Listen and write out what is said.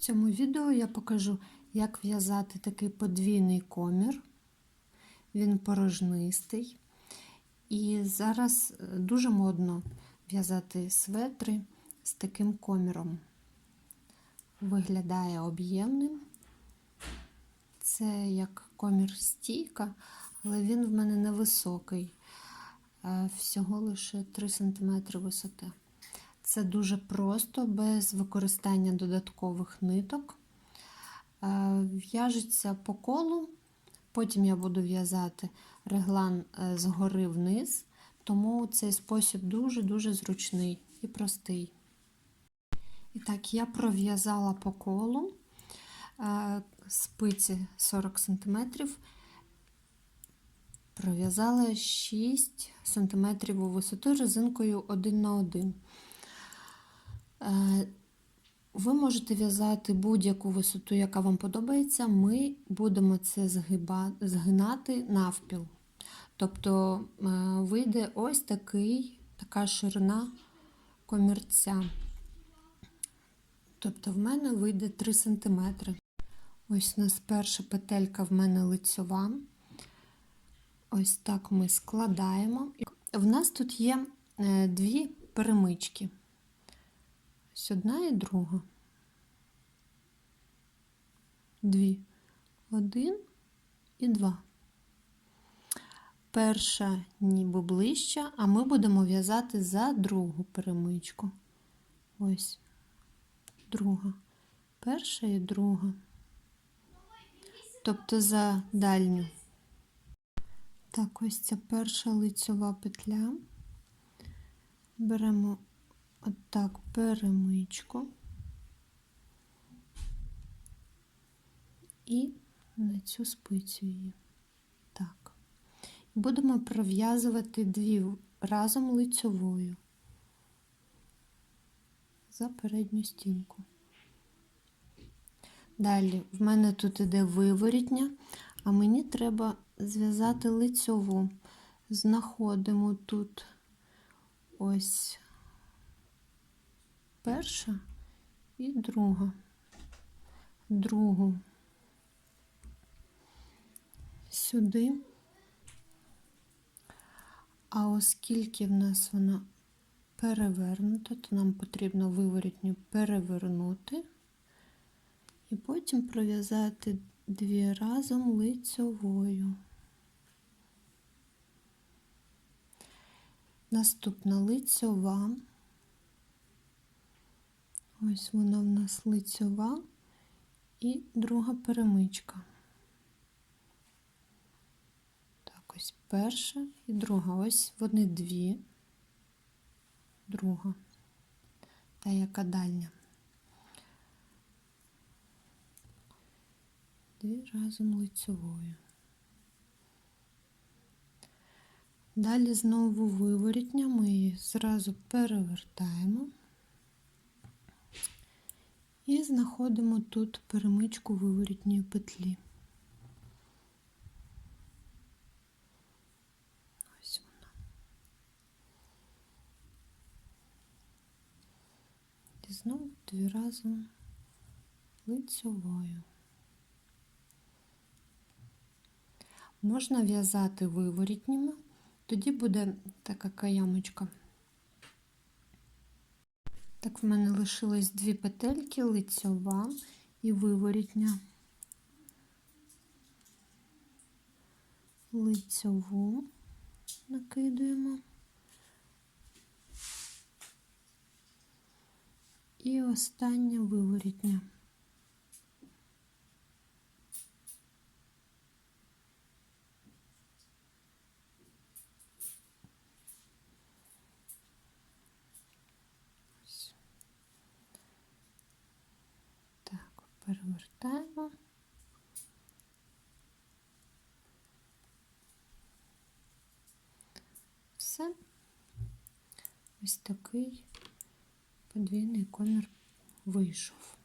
цьому відео я покажу, як в'язати такий подвійний комір. Він порожнистий. І зараз е, дуже модно в'язати светри з таким коміром. Виглядає об'ємним. Це як комір стійка, але він в мене невисокий, е, всього лише 3 см висоти. Це дуже просто, без використання додаткових ниток. Е, в'яжеться по колу, потім я буду в'язати реглан е, згори вниз, тому цей спосіб дуже-дуже зручний і простий. І так, я пров'язала по колу е, спиці 40 см, пров'язала 6 см у висоту резинкою 1 на 1. Е, ви можете в'язати будь-яку висоту, яка вам подобається. Ми будемо це згиба, згинати навпіл. Тобто е, вийде ось такий, така ширина комірця. Тобто в мене вийде 3 см. Ось у нас перша петелька в мене лицьова. Ось так ми складаємо. В нас тут є е, дві перемички. Ось одна і друга. Дві. Один і два. Перша ніби ближча, а ми будемо в'язати за другу перемичку. Ось друга. Перша і друга. Тобто за дальню. Так, ось ця перша лицьова петля. Беремо отак перемичку і на цю спицю її. Так. Будемо пров'язувати дві разом лицьовою за передню стінку. Далі в мене тут іде виворітня, а мені треба зв'язати лицьову. Знаходимо тут ось перша і друга, другу сюди. А оскільки в нас вона перевернута, то нам потрібно виворітню перевернути і потім пров'язати дві разом лицьовою. Наступна лицьова. Ось вона в нас лицьова і друга перемичка. Так, ось перша і друга. Ось вони дві, друга, та яка дальня. Дві разом лицьовою. Далі знову виворітня, ми її зразу перевертаємо. І знаходимо тут перемичку виворітньої петлі. Ось вона. І знову дві разом лицьовою. Можна в'язати виворітніми, тоді буде така каямочка. Так, в мене лишилось дві петельки, лицьова і виворітня. Лицьову накидуємо. І остання виворітня. Перевертаємо. Все. Ось такий подвійний комір вийшов.